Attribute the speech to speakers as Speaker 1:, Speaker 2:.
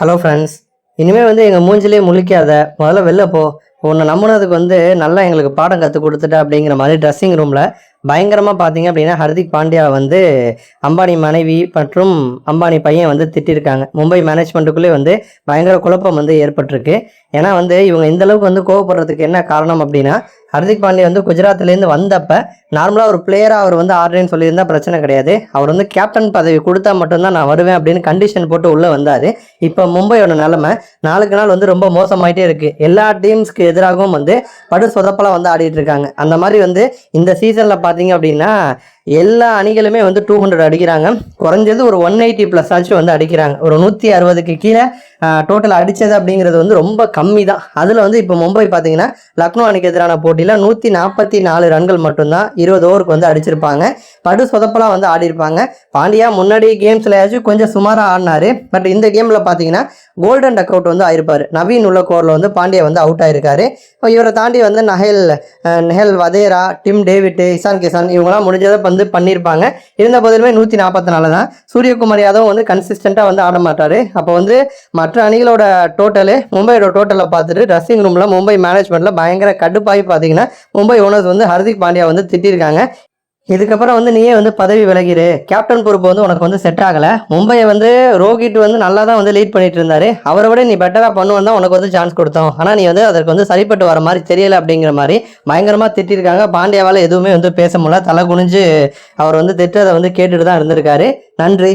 Speaker 1: Hello friends இனிமேல் வந்து எங்கள் மூஞ்சிலே முழிக்காத முதல்ல வெளில போ. உன்னை நம்பினதுக்கு வந்து நல்லா எங்களுக்கு பாடம் கற்றுக் கொடுத்துட்ட அப்படிங்கிற மாதிரி ட்ரெஸ்ஸிங் ரூமில் பயங்கரமாக பார்த்தீங்க அப்படின்னா ஹர்திக் பாண்டியா வந்து அம்பானி மனைவி மற்றும் அம்பானி பையன் வந்து திட்டிருக்காங்க. மும்பை மேனேஜ்மெண்ட்டுக்குள்ளே வந்து பயங்கர குழப்பம் வந்து ஏற்பட்டிருக்கு. ஏன்னா வந்து இவங்க இந்த அளவுக்கு வந்து கோவப்படுறதுக்கு என்ன காரணம் அப்படின்னா ஹர்திக் பாண்டியா வந்து குஜராத்லேருந்து வந்தப்ப நார்மலாக ஒரு பிளேயராக அவர் வந்து ஆடுறேன்னு சொல்லியிருந்தா பிரச்சனை கிடையாது. அவர் வந்து கேப்டன் பதவி கொடுத்தா மட்டும்தான் நான் வருவேன் அப்படின்னு கண்டிஷன் போட்டு உள்ளே வந்தார். இப்போ மும்பையோட நிலமை நாளுக்கு நாள் வந்து ரொம்ப மோசமாயிட்டே இருக்குது எல்லா டீம்ஸ்க்கு எதிராகவும் வந்து படு சொதப்பெல்லாம் வந்து ஆடிட்டு இருக்காங்க. அந்த மாதிரி வந்து இந்த சீசனில் பார்த்தீங்க அப்படின்னா எல்லா அணிகளுமே வந்து டூ ஹண்ட்ரட் அடிக்கிறாங்க. குறைஞ்சது ஒரு ஒன் எயிட்டி ப்ளஸ் ஆச்சும் வந்து அடிக்கிறாங்க. ஒரு நூற்றி அறுபதுக்கு கீழே டோட்டல் அடித்தது அப்படிங்கிறது வந்து ரொம்ப கம்மி தான் அதில் வந்து இப்போ மும்பை பார்த்தீங்கன்னா லக்னோ அணிக்கு எதிரான போட்டியில் நூற்றி நாற்பத்தி நாலு ரன்கள் மட்டும்தான் இருபது ஓவருக்கு வந்து அடிச்சிருப்பாங்க. படு சொதப்பெல்லாம் வந்து ஆடிருப்பாங்க. பாண்டியா முன்னாடி கேம்ஸ்லையாச்சும் கொஞ்சம் சுமாராக ஆடினாரு. பட் இந்த கேமில் பார்த்தீங்கன்னா கோல்டன் டக் அவுட் வந்து ஆயிருப்பார். நவீன் உள்ள கோரில் வந்து பாண்டியா வந்து அவுட் ஆயிருக்காரு. இவரை தாண்டி வந்து நஹேல் நெஹல் வதேரா டிம் டேவிட் இசான் கிசான் இவங்களாம் முடிஞ்சதை வந்து பண்ணியிருப்பாங்க இருந்த போதிலுமே நூற்றி நாற்பத்தி நாலு தான். சூரியகுமார் யாதவ் வந்து கன்சிஸ்டண்ட்டாக வந்து ஆட மாட்டார். அப்போ வந்து மற்ற அணிகளோட டோட்டலு மும்பையோட டோட்டலை பார்த்துட்டு ட்ரெஸ்ஸிங் ரூமில் மும்பை மேனேஜ்மெண்ட்டில் பயங்கர கடுப்பாகி பார்த்தீங்கன்னா மும்பை ஓனர்ஸ் வந்து ஹர்திக் பாண்டியா வந்து திட்டிருக்காங்க. இதுக்கப்புறம் வந்து நீயே வந்து பதவி விலகிரு. கேப்டன் பொறுப்பு வந்து உனக்கு வந்து செட் ஆகலை. மும்பையை வந்து ரோஹித் வந்து நல்லா தான் வந்து லீட் பண்ணிட்டு இருந்தாரு. அவரை விட நீ பெட்டராக பண்ணுவோம் தான் உனக்கு வந்து சான்ஸ் கொடுத்தோம். ஆனால் நீ வந்து அதற்கு வந்து சரிப்பட்டு வர மாதிரி தெரியல அப்படிங்கிற மாதிரி பயங்கரமாக திட்டிருக்காங்க. பாண்டியாவால் எதுவுமே வந்து பேச முடியல. தலை குனிஞ்சு அவர் வந்து திட்டத்தை வந்து கேட்டுட்டு தான் இருந்திருக்காரு. நன்றி.